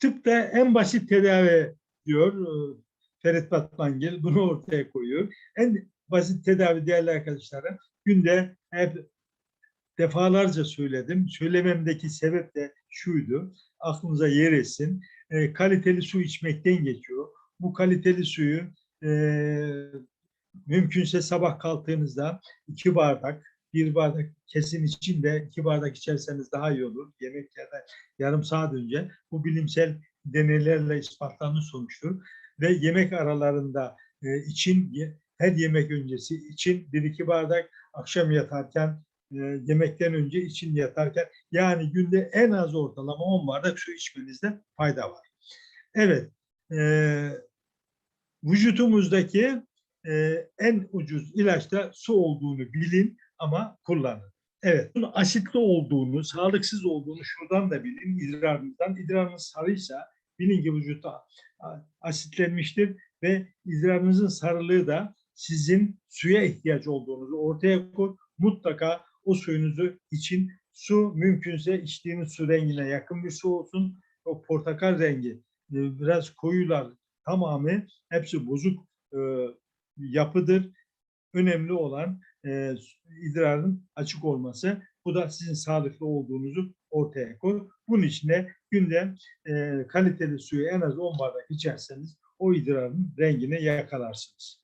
tıpta en basit tedavi diyor e, Ferit Batmangil. Bunu ortaya koyuyor. En basit tedavi değerli arkadaşlarım. Günde hep defalarca söyledim. Söylememdeki sebep de şuydu. Aklınıza yer etsin. E, kaliteli su içmekten geçiyor. Bu kaliteli suyu e, mümkünse sabah kalktığınızda iki bardak, bir bardak kesin içinde iki bardak içerseniz daha iyi olur. Yemeklerden yarım saat önce. Bu bilimsel deneylerle ispatlanmış sonuçtur. Ve yemek aralarında e, için her yemek öncesi için bir iki bardak akşam yatarken e, yemekten önce için yatarken yani günde en az ortalama 10 bardak su içmenizde fayda var. Evet. E, vücutumuzdaki e, en ucuz ilaçta su olduğunu bilin ama kullanın. Evet. Bunun asitli olduğunu, sağlıksız olduğunu şuradan da bilin idrarınızdan. İdrarınız sarıysa bilin ki vücutta asitlenmiştir ve idrarınızın sarılığı da sizin suya ihtiyaç olduğunuzu ortaya koy. Mutlaka o suyunuzu için su mümkünse içtiğiniz su rengine yakın bir su olsun. O portakal rengi e, biraz koyular tamamı hepsi bozuk e, yapıdır. Önemli olan e, idrarın açık olması. Bu da sizin sağlıklı olduğunuzu ortaya koy. Bunun için de günde e, kaliteli suyu en az 10 bardak içerseniz o idrarın rengini yakalarsınız.